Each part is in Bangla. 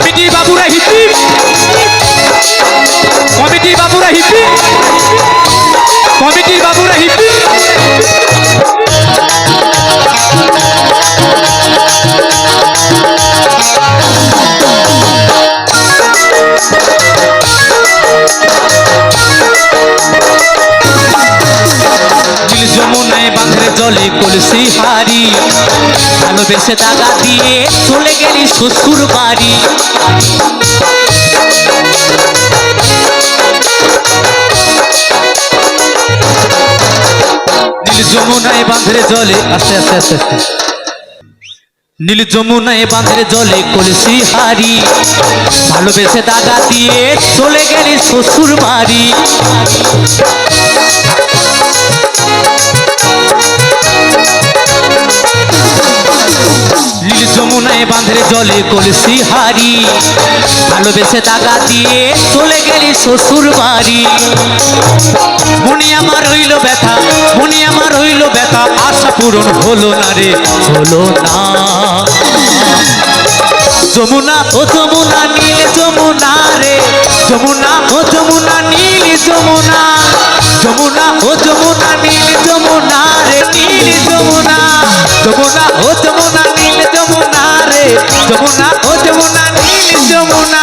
কমিটি বাবুরা হিপি। কমিটি বাবুরা হিপি। কমিটি বাবুরা হিপি। জলে কলসি হারি। ভালোবেসে দাগা দিয়ে চলে গেলি শ্বশুর বাড়ি। নীল যমুনায় বাঁধরে জলে, আস্তে আস্তে আস্তে আস্তে। নীল যমুনায় বাঁধরে জলে কলসি হারি। ভালোবেসে দাদা দিয়ে চলে গেলি শ্বশুর বাড়ি। যমুনায় বাঁধরে জলে কলসি হারি। ভালোবেসে দাগা দিয়ে চলে গেলি শ্বশুর বাড়ি। মনে আমার হইল ব্যথা, মনে আমার হইল ব্যথা, আশা পূরণ হলো না রে, হলো না। যমুনা ও যমুনা, নীল যমুনা রে। যমুনা ও যমুনা, নীল যমুনা। যমুনা ও যমুনা, নীল যমুনা রে, নীল যমুনা। যমুনা ও যমুনা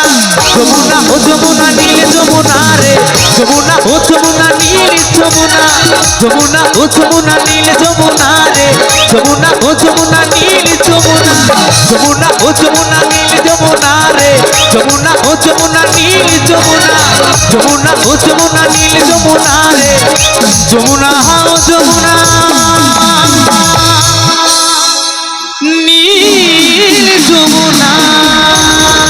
যমুনা, ও যমুনা নীল যমুনা রে। যমুনা, ও যমুনা নীল যমুনা যমুনা, ও যমুনা নীল যমুনা রে। যমুনা, ও যমুনা নীল যমুনা যমুনা, ও যমুনা নীল যমুনা রে। যমুনা, ও যমুনা নীল যমুনা যমুনা, ও যমুনা নীল যমুনা রে। যমুনা, ও যমুনা।